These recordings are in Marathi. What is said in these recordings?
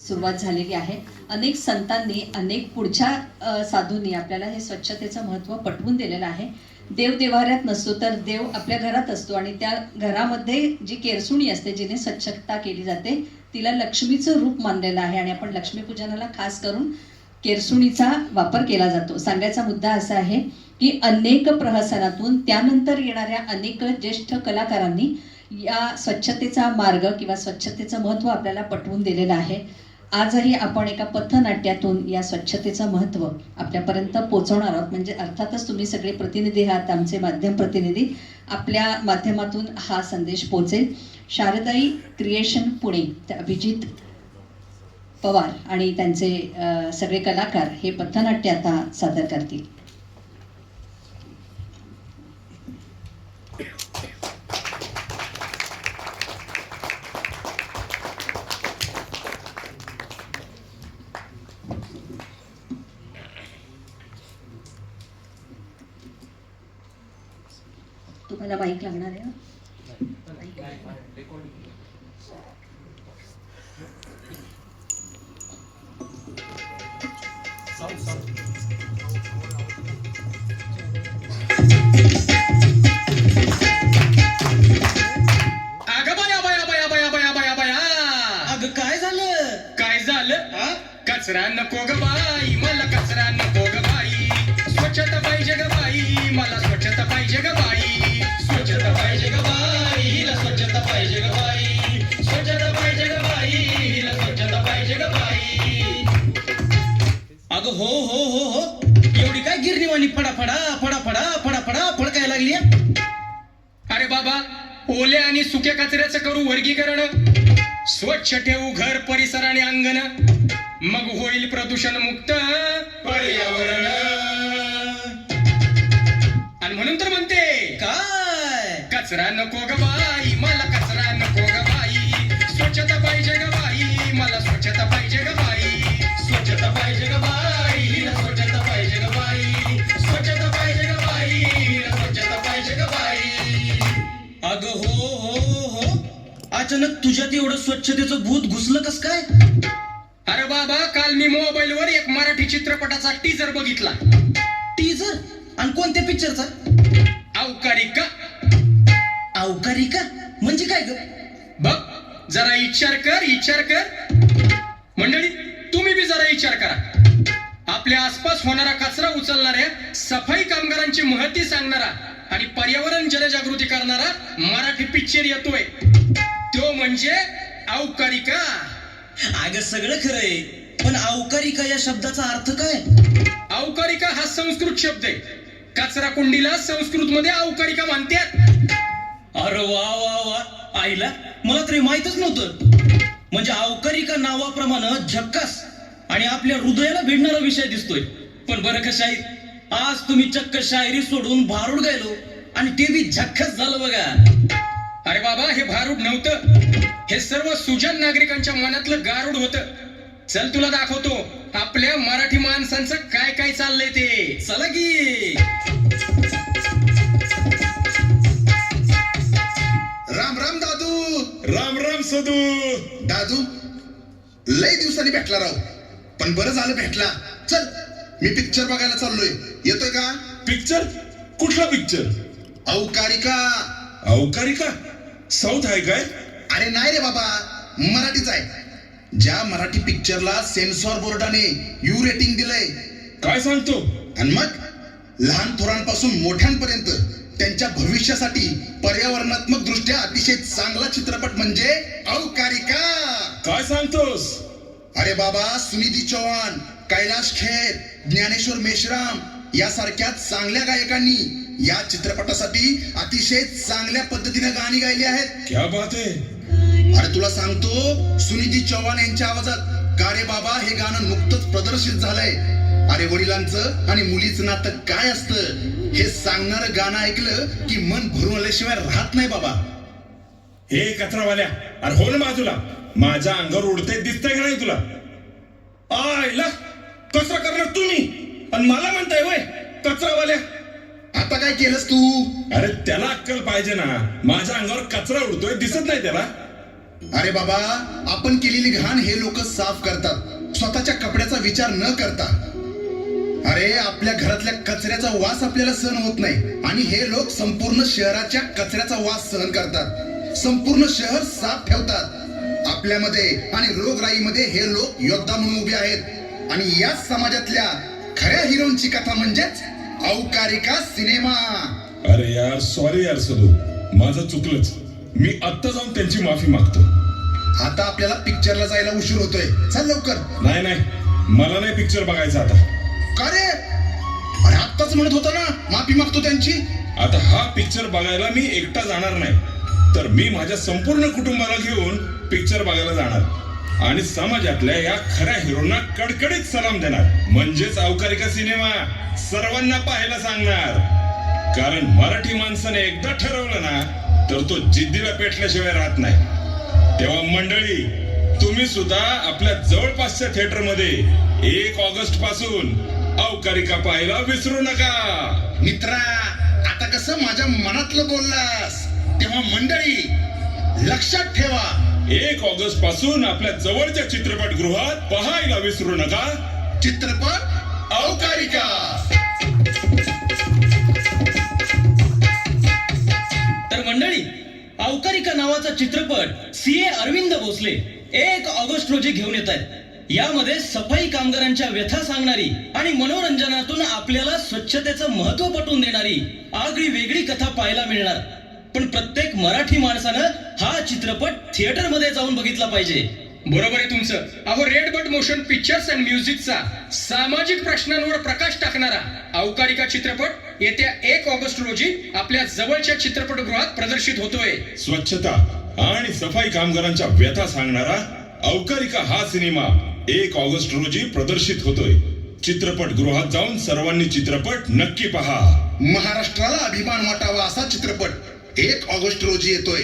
सुरुवात झालेली आहे. अनेक संतांनी अनेक पुढच्या साधूंनी आपल्याला हे स्वच्छतेचं महत्त्व पटवून दिलेलं आहे. देव देवाऱ्यात नसतो तर देव आपल्या घरात असतो आणि त्या घरामध्ये जी केरसुणी असते जिने स्वच्छता केली जाते तिला लक्ष्मीचं रूप मानलेलं आहे आणि आपण लक्ष्मीपूजनाला खास करून केरसुणीचा वापर केला जातो. सांगायचा मुद्दा असा आहे की अनेक प्रहसनातून त्यानंतर येणाऱ्या अनेक ज्येष्ठ कलाकारांनी या स्वच्छतेचा मार्ग किंवा स्वच्छतेचं महत्त्व आपल्याला पटवून दिलेलं आहे. आजही आपण एका पथनाट्यातून या स्वच्छतेचं महत्त्व आपल्यापर्यंत पोहोचवणार आहोत. म्हणजे अर्थातच तुम्ही सगळे प्रतिनिधी आहात आमचे माध्यम प्रतिनिधी. आपल्या माध्यमातून हा संदेश पोचेल शारदाई क्रिएशन पुणे अभिजित पवार आणि त्यांचे सगळे कलाकार हे पथनाट्य आता सादर करतील. तुम्हाला बाईक लागणार आहे? अगं बया बया बया बया बया बया बया अगं काय झालं काय झालं हा? कचरा नको ग बाई मला अगं हो हो हो हो. एवढी काय गिरणीवाणी? फडा फडा फडा फडा फडा फडा फडकाय लागली? अरे बाबा ओल्या आणि सुक्या कचऱ्याचं करू वर्गीकरण. स्वच्छ ठेवू घर परिसर आणि अंगण. मग होईल प्रदूषण मुक्त पर्यावरण. आणि म्हणून तर म्हणते काय? कचरा नको ग बाई मला कचरा नको ग बाई. स्वच्छता पाहिजे ग बाई मला स्वच्छता पाहिजे ग बाई. स्वच्छता पाहिजे ग बाई. हो हो हो अचानक तुझ्यात एवढं स्वच्छतेचं भूत घुसलं कस काय? अरे बाबा काल मी मोबाईल वर एक मराठी चित्रपटाचा टीजर बघितला. टीजर आणि कोणत्या पिक्चरचा अवकारी का अवकारी का म्हणजे काय ग? बघ जरा विचार कर विचार कर. मंडळी तुम्ही बी जरा विचार करा. आपल्या आसपास होणारा कचरा उचलणाऱ्या सफाई कामगारांची महती सांगणारा आणि पर्यावरण जनजागृती करणारा मराठी पिक्चर येतोय. तो म्हणजे अवकारिका. अगं सगळं खरंय पण अवकारी का या शब्दाचा अर्थ काय? अवकारिका हा संस्कृत शब्द आहे. कचरा कुंडीला संस्कृत मध्ये अवकारिका म्हणतात. अरे वा वा वा. आईला मला तरी माहितच नव्हतं. म्हणजे अवकारिका नावाप्रमाणे झक्कास आणि आपल्या हृदयाला भिडणारा विषय दिसतोय. पण बरं का शाहीर आज तुम्ही चक्क शायरी सोडून भारूड गेलो आणि ते बी झक्कास झालं बघा. अरे बाबा हे भारूड नव्हतं. हे सर्व सुजन नागरिकांच्या मनातलं गारूड होतं. चल तुला दाखवतो आपल्या मराठी माणसांचं काय काय चाललंय ते. चला की. राम राम दादू. राम राम सदू. दादू लय दिवसांनी भेटला राव. पण बरं झालं भेटला. चल. मी पिक्चर बघायला चाललोय. येतोय का? पिक्चर कुठला पिक्चर औकारिका. अवकारी का साऊथ आहे काय? अरे नाही रे बाबा मराठीच आहे. ज्या मराठी पिक्चरला सेन्सॉर बोर्डाने यू रेटिंग दिलंय. काय सांगतो? आणि मग लहान थोरांपासून मोठ्यांपर्यंत त्यांच्या भविष्यासाठी पर्यावरणात्मक दृष्ट्या अतिशय चांगला चित्रपट म्हणजे औकारिका. काय सांगतोस? अरे बाबा सुनिधी चौहान. कैलाश खेर ज्ञानेश्वर मेश्राम यासारख्या चांगल्या गायकांनी या चित्रपटासाठी अतिशय चांगल्या पद्धतीने गाणी गायली आहेत. क्या बात आहे. अरे तुला सांगतो सुनिधी चौहान यांच्या आवाजात गारे बाबा हे गाणं नुकतंच प्रदर्शित झालंय. अरे वडिलांचं आणि मुलीचं नातं काय असतं हे सांगणारं गाणं ऐकलं की मन भरून आल्याशिवाय राहत नाही बाबा. हे कचरावाल्या अरे हो ना बाजूला माझ्या अंगावर उडते दिसतंय का नाही तुला? आयला! कचरा करणार तुम्ही. आणि मला म्हणताय वय कचरावाल्या. आता काय केलंस तू? अरे त्याला अक्कल पाहिजे ना. माझ्या अंगावर कचरा उडतोय दिसत नाही त्याला. अरे बाबा आपण केलेली घाण हे लोक साफ करतात. स्वतःच्या कपड्याचा विचार न करता. अरे आपल्या घरातल्या कचऱ्याचा वास आपल्याला सहन होत नाही. आणि हे लोक संपूर्ण शहराच्या कचऱ्याचा वास सहन करतात. संपूर्ण शहर साफ ठेवतात. आपल्यामध्ये आणि रोगराईमध्ये हे लोक योद्धा म्हणून उभे आहेत. आणि याच समाजातल्या खऱ्या हिरोंची कथा म्हणजेच औकारिका सिनेमा. अरे यार सॉरी यार सदू. माझं चुकलंच. मी आत्ता जाऊन त्यांची माफी मागतो. आता आपल्याला पिक्चरला जायला उशीर होतोय. चल लवकर. नाही नाही. मला नाही पिक्चर बघायचा आता. का रे? अरे आत्ताच म्हणत होता ना माफी मागतो त्यांची. आता हा पिक्चर बघायला मी एकटा जाणार नाही. तर मी माझ्या संपूर्ण कुटुंबाला घेऊन पिक्चर बघायला जाणार. आणि समाजातल्या या खऱ्या हिरोना कडकडीत सलाम देणार. म्हणजेच अवकारिका सिनेमा सर्वांना पाहायला सांगणार. कारण मराठी माणसाने एकदा ठरवलं ना तर तो जिद्दीला पेटल्याशिवाय राहत नाही. तेव्हा मंडळी तुम्ही सुद्धा आपल्या जवळपासच्या थिएटरमध्ये एक ऑगस्टपासून अवकारिका पाहायला विसरू नका. मित्रा आता कसं माझ्या मनातलं बोललास? तेव्हा मंडळी लक्षात ठेवा. एक ऑगस्टपासून आपल्या जवळच्या चित्रपटगृहात पाहायला विसरू नका. चित्रपट अवकारिका तर मंडळी अवकारिका नावाचा चित्रपट सी ए अरविंद भोसले एक ऑगस्ट रोजी घेऊन येत आहेत. यामध्ये सफाई कामगारांच्या व्यथा सांगणारी आणि मनोरंजनातून आपल्याला स्वच्छतेचं महत्त्व पटवून देणारी आगळी वेगळी कथा पाहायला मिळणार. पण प्रत्येक मराठी माणसानं हा चित्रपट थिएटरमध्ये जाऊन बघितला पाहिजे. बरोबर आहे तुमचं. अहो red but motion pictures and म्युझिकचा सामाजिक प्रश्नांवर प्रकाश टाकणारा अवकारिका चित्रपट येत्या एक ऑगस्ट रोजी आपल्या जवळच्या चित्रपटगृहात प्रदर्शित होतोय. स्वच्छता आणि सफाई कामगारांच्या व्यथा सांगणारा अवकारिका हा सिनेमा एक ऑगस्ट रोजी प्रदर्शित होतोय. चित्रपटगृहात जाऊन सर्वांनी चित्रपट नक्की पहा. महाराष्ट्राला अभिमान वाटावा असा चित्रपट. एक ऑगस्ट रोजी येतोय.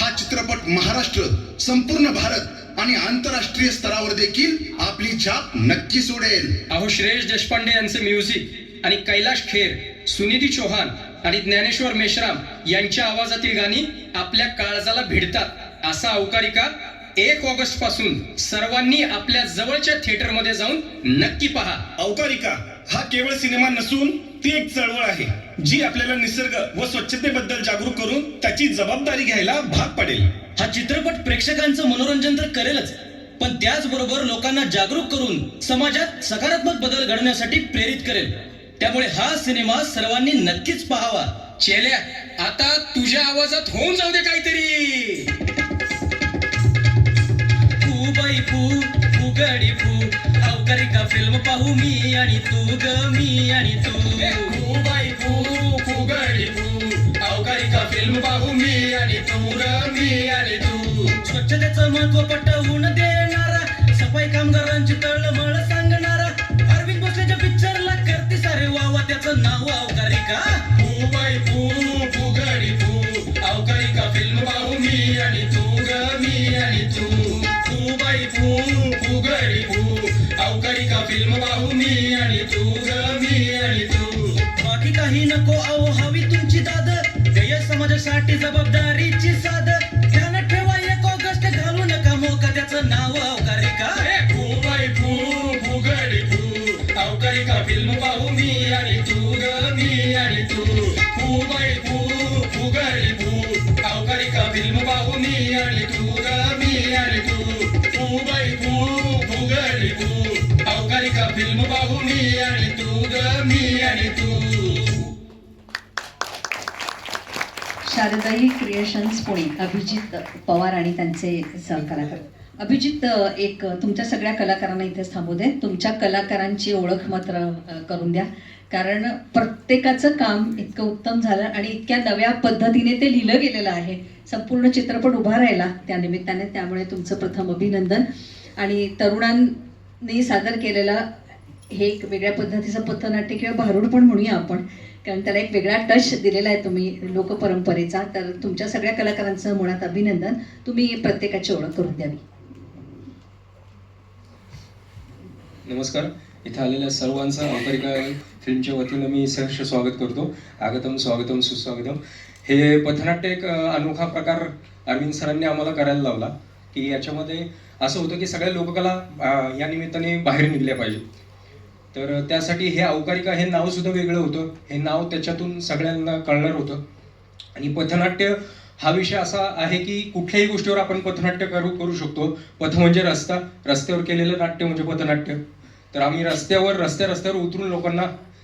हा चित्रपट महाराष्ट्र संपूर्ण भारत आणि आंतरराष्ट्रीय स्तरावर देखील आपली छाप नक्की सोडेल. अहो श्रेयस देशपांडे यांचं म्युझिक आणि कैलाश खेर सुनिधी चौहान आणि ज्ञानेश्वर मेश्राम यांच्या आवाजातील गाणी आपल्या काळजाला भिडतात. असा अवकारिका एक ऑगस्टपासून सर्वांनी आपल्या जवळच्या थिएटरमध्ये जाऊन नक्की पहा. अवतारिका हा केवळ सिनेमा नसून ती एक चळवळ आहे जी आपल्याला निसर्ग व स्वच्छतेबद्दल जागरूक करून त्याची जबाबदारी घ्यायला भाग पडेल. हा चित्रपट प्रेक्षकांचं मनोरंजन तर करेलच पण त्याचबरोबर लोकांना जागरूक करून समाजात सकारात्मक बदल घडवण्यासाठी प्रेरित करेल. त्यामुळे हा सिनेमा सर्वांनी नक्कीच पाहावा. चेल्या आता तुझ्या आवाजात होऊन जाऊ दे काय पाहू मी आणि तू ग मी आणि तू. बाई फू फुगडी फू. अवकाळी का फिल्म पाहू मी आणि तू र मी आणि तू. स्वच्छतेचं महत्त्व पटवून देणारा सफाई कामगारांची तळमळ. गैर जबाबदारीची साध. ध्यान ठेवा एक ऑगस्ट घालू नका मोका. त्याचं नाव अवकारी का? फू बाई फू फुगडी फू का फिल्म पाहू मी आणि तू ग मी आणि तू. फू बाई फू फुगडी फू अवकाळी का फिल्म पाहू मी आणि तू ग मी आणि तू. फू बाई फू फुगडी फू अवकाळी का फिल्म पाहू मी आणि तू ग मी आणि तू. शारदाई क्रिएशन्स पुणे अभिजित पवार आणि त्यांचे सहकलाकार अभिजित एक तुमच्या सगळ्या कलाकारांना इथेच थांबू दे. तुमच्या कलाकारांची ओळख मात्र करून द्या. कारण प्रत्येकाचं काम इतकं उत्तम झालं आणि इतक्या नव्या पद्धतीने ते लिहिलं गेलेलं आहे. संपूर्ण चित्रपट उभा राहिला त्या निमित्ताने. त्यामुळे तुमचं प्रथम अभिनंदन. आणि तरुणांनी सादर केलेला हे एक वेगळ्या पद्धतीचं पथनाट्य किंवा भारूड पण म्हणूया आपण. कारण त्याला एक वेगळा टच दिलेला आहे तुम्ही लोकपरंपरेचा. तर तुमच्या सगळ्या कलाकारांचं मुळात अभिनंदन. तुम्ही प्रत्येकाची ओळख करून द्यावी. नमस्कार. इथे आलेल्या सर्वांचं अमेरिका फिल्मच्या वतीनं मी सहर्ष स्वागत करतो. आगतम स्वागतम सुस्वागतम. हे पथनाट्य एक अनोखा प्रकार अरविंद सरांनी आम्हाला करायला लावला. की याच्यामध्ये असं होतं की सगळ्या लोककला या निमित्ताने बाहेर निघल्या पाहिजे तर त्यासाठी हे अवकारिका हे नाव सुद्धा वेगळं होतं. हे नाव त्याच्यातून सगळ्यांना कळणार होतं. आणि पथनाट्य हा विषय असा आहे की कुठल्याही गोष्टीवर आपण पथनाट्य करू करू शकतो. पथ म्हणजे रस्ता. रस्त्यावर केलेलं नाट्य म्हणजे पथनाट्य. तर आम्ही रस्त्यावर रस्त्या रस्त्यावर उतरून लोकांना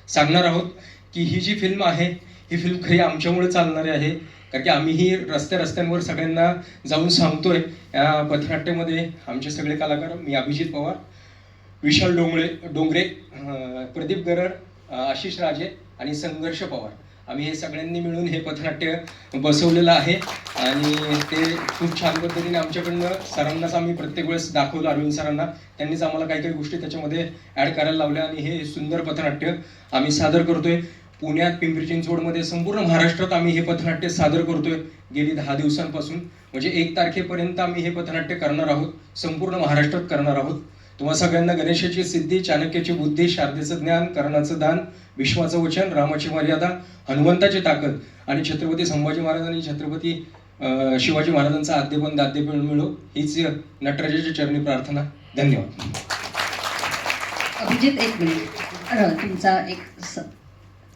सांगणार आहोत की ही जी फिल्म आहे ही फिल्म खरी आमच्यामुळे चालणारी आहे. कारण की आम्ही ही रस्त्या रस्त्यांवर सगळ्यांना जाऊन सांगतोय या पथनाट्यामध्ये आमचे सगळे कलाकार मी अभिजित पवार विशाल डोंगरे डोंगरे प्रदीप गरड आशिष राजे आणि संघर्ष पवार. आम्ही हे सगळ्यांनी मिळून हे पथनाट्य बसवलेलं आहे आणि ते खूप छान पद्धतीने आमच्याकडनं सरांनाच आम्ही प्रत्येक वेळेस दाखवलं अरविंद सरांना. त्यांनीच आम्हाला काही काही गोष्टी त्याच्यामध्ये ॲड करायला लावल्या आणि हे सुंदर पथनाट्य आम्ही सादर करतोय. पुण्यात पिंपरी चिंचवडमध्ये संपूर्ण महाराष्ट्रात आम्ही हे पथनाट्य सादर करतोय गेली दहा दिवसांपासून. म्हणजे एक तारखेपर्यंत आम्ही हे पथनाट्य करणार आहोत संपूर्ण महाराष्ट्रात करणार आहोत. तुम्हा सगळ्यांना गणेशाची सिद्धी चाणक्याची बुद्धी शारदेचं ज्ञान कर्णाचं दान विश्वाचं वचन रामाची मर्यादा हनुमंताची ताकद आणि छत्रपती संभाजी महाराज आणि छत्रपती शिवाजी महाराजांचा आद्यपण दाद्यपण मिळो. हीच नटराजाची चरणी प्रार्थना. धन्यवाद. अभिजित एक मिनिट. तुमचा एक स-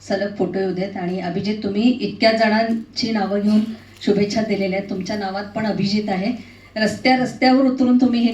सलग फोटो येऊ देत आणि अभिजित तुम्ही इतक्या जणांची नावं घेऊन शुभेच्छा दिलेल्या आहेत. तुमच्या नावात पण अभिजित आहे. रस्त्या रस्त्यावर उतरून तुम्ही हे